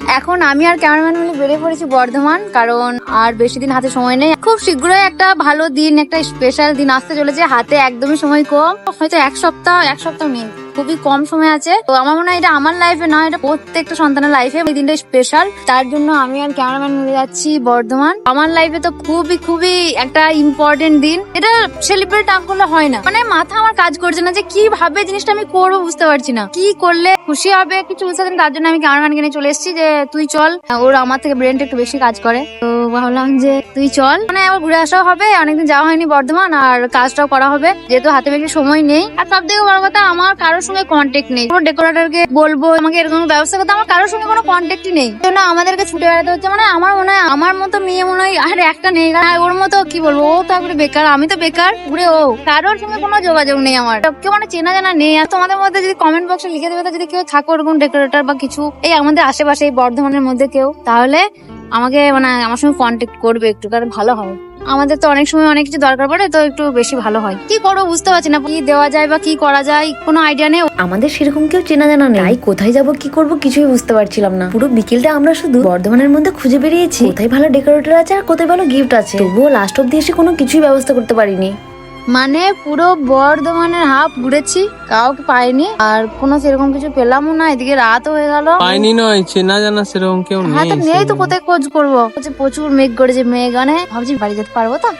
এখন আমি আর ক্যামেরাম্যান মিলে বেরিয়ে পড়েছি বর্ধমান, কারণ আর বেশি দিন হাতে সময় নেই। খুব শীঘ্রই একটা ভালো দিন, একটা স্পেশাল দিন আসতে চলেছে, হাতে একদমই সময় কম। হয়তো এক সপ্তাহ এক সপ্তাহ নেই খুবই কম সময় আছে। তো আমার মনে হয় এটা আমার লাইফে না এটা প্রত্যেকটা সন্তানের লাইফে এই দিনটা স্পেশাল তার জন্য আমি আর ক্যামেরাম্যান মিলে যাচ্ছি বর্ধমান। আমার লাইফে তো খুবই খুবই একটা ইম্পর্টেন্ট দিন। এটা সেলিব্রেট না করলে হয় না। মানে মাথা আমার কাজ করছে না যে কীভাবে জিনিসটা আমি করব বুঝতে পারছি না। কি করলে খুশি হবে, কিছু বুঝতে পারছি তার জন্য আমি ক্যামেরাম্যানকে নিয়ে চলে এসেছি যে, তুই চল। ওর আমার থেকে ব্রেনটা একটু বেশি কাজ করে। তো ভাবলাম যে, তুই চল। মানে আবার ঘুরে আসাও হবে, অনেকদিন যাওয়া হয়নি বর্ধমান, আর কাজটাও করা হবে। যেহেতু হাতে বেশি সময় নেই। আর সব থেকে বড় কথা, আমার কারোর সঙ্গে কন্ট্যাক্ট নেই। কোনো ডেকোরেটরকে বলব, আমাকে এরকম ব্যবস্থা করতে, আমার কারোর সঙ্গে কোনো কন্ট্যাক্টই নেই। জন্য আমাদেরকে ছুটে বেড়াতে হচ্ছে। মানে আমার মনে হয়, আমার মতো মেয়ে মনে হয়, আর একটা নেই। আর ওর মতো কি বলব? ও তো একবারে বেকার, আমি তো বেকার, ঘুরে ও। কারোর সঙ্গে কোনো যোগাযোগ নেই আমার। কেউ মানে চেনা জানা নেই। আর তোমাদের মধ্যে যদি কমেন্ট বক্সে লিখে দেবে, তো যদি কেউ থাকো ওরকম ডেকোরেটর বা কিছু, এই আমাদের আশেপাশে এই বর্ধমানের মধ্যে কেউ, তাহলে আমাকে মানে আমার সঙ্গে কন্ট্যাক্ট করবে একটু কারণ ভালো হবে। আমাদের তো অনেক সময় অনেক কিছু দরকার পড়ে, তো একটু বেশি ভালো হয়। কি করব বুঝতে পারছি না, কি দেওয়া যায় বা কি করা যায়, কোনো আইডিয়া নেই। আমাদের সেরকম কেউ চেনা জানা নেই। কোথায় যাব, কি করব কিছুই বুঝতে পারছিলাম না। পুরো বিকেলটা আমরা শুধু বর্ধমানের মধ্যে খুঁজে বেরিয়েছি। কোথায় ভালো ডেকোরেটর আছে আর কোথায় ভালো গিফট আছে। তবুও লাস্ট অব্দি এসে কোনো কিছুই ব্যবস্থা করতে পারিনি। মানে পুরো বর্ধমানের হাফ ঘুরেছি কাউকে পাইনি আর কোনো সেরকম কিছু পেলামও না এদিকে রাত হয়ে গেল। পাইনি নয় চেনা জানা সেরকম কেউ হ্যাঁ তো নেই নেই তো কোথায় খোঁজ করব? প্রচুর মেঘ করেছে মেঘ অনেক ভাবছি বাড়ি যেতে পারব তো।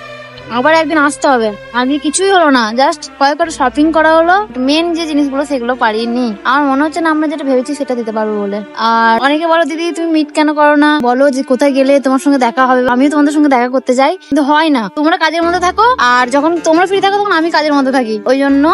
আবার একদিন আসতে হবে। আগে কিছুই হলো না জাস্ট কয়েকটা শপিং করা হলো। মেন যে জিনিসগুলো সেগুলো পারিনি। আমার মনে হচ্ছে না আমরা যেটা ভেবেছি সেটা দিতে পারব বলে। আর অনেকে বলো, দিদি, তুমি মিট কেন করো না? বলো যে কোথায় গেলে তোমার সঙ্গে দেখা হবে। আমিও তোমাদের সঙ্গে দেখা করতে যাই। কিন্তু হয় না। তোমরা কাজের মধ্যে থাকো, আর যখন তোমরা ফ্রি থাকো, তখন আমি কাজের মধ্যে থাকি। ওই জন্য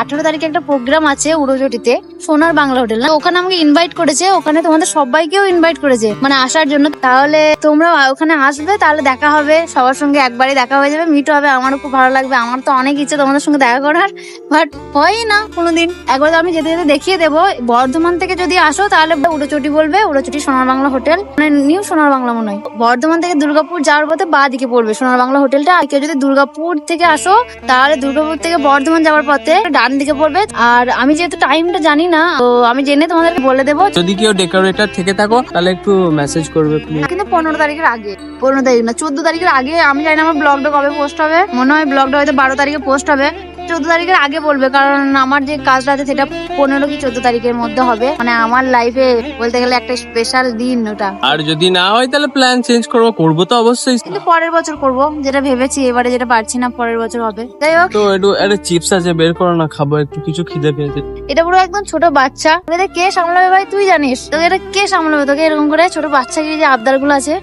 আঠারো তারিখে একটা প্রোগ্রাম আছে উড়োজটিতে, সোনার বাংলা হোটেল। না, ওখানে আমাকে ইনভাইট করেছে। ওখানে তোমাদের সবাইকেও ইনভাইট করেছে মানে আসার জন্য। তাহলে তোমরা ওখানে আসবে, তাহলে দেখা হবে। সবার সঙ্গে একবারে দেখা হয়ে যাবে মিট হবে আমারও খুব ভালো লাগবে। আমার তো অনেক ইচ্ছে তোমাদের সঙ্গে দেখা করার বাট হয় না কোনোদিন। একবার তো আমি যেতে যেতে দেখিয়ে দেবো। বর্ধমান থেকে যদি আসো তাহলে উড়োচটি বলবে উড়োচটি সোনার বাংলা হোটেল। মানে নিউ সোনার বাংলা মনে হয়। বর্ধমান থেকে দুর্গাপুর যাওয়ার পথে বা দিকে পড়বে সোনার বাংলা হোটেলটা। আর কেউ যদি দুর্গাপুর থেকে আসো তাহলে দুর্গাপুর থেকে বর্ধমান যাওয়ার পথে ডান দিকে পড়বে। আর আমি যেহেতু টাইমটা জানি না তো আমি জেনে তোমাদেরকে বলে দেবো। যদি কেউ ডেকোরেটর থেকে থাকো তাহলে একটু মেসেজ করবে কিন্তু পনেরো তারিখের আগে পনেরো তারিখ না চোদ্দ তারিখের আগে আমি জানি না আমার ব্লগটা কবে পোস্ট হবে। মনে হয় ব্লগটা হয়তো বারো তারিখে পোস্ট হবে। চোদ্দ তারিখের আগে বলবে কারণ আমার যে কাজটা আছে সেটা পনেরো কি চোদ্দ তারিখের মধ্যে হবে। মানে আমার লাইফে বলতে গেলে একটা স্পেশাল দিন ওটা। আর যদি না হয় তাহলে প্ল্যান চেঞ্জ করব করব তো অবশ্যই। কিন্তু পরের বছর করব যেটা ভেবেছি এবারে যেটা পারছি না পরের বছর হবে। যাই হোক। তো একটু একটা চিপস আছে বের করো না খাব একটু কিছু খিদে পেয়েছে। এটা পুরো একদম ছোট বাচ্চা। তোকে কে সামলাবে ভাই তুই জানিস? তোকে এটা কে সামলাবে? তোকে এরকম করে ছোট বাচ্চাকে যে আবদারগুলো আছে?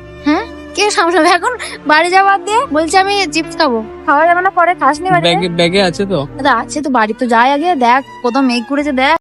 কে সামলাবে? এখন বাড়ি যাওয়ার দিয়ে বলছে আমি চিপস খাব। খাওয়া যাবে না পরে খাসনি ব্যাগে আছে তো? দাদা আছে তো বাড়ি তো যাই আগে দেখ কোথাও মেঘ করেছে দেখ।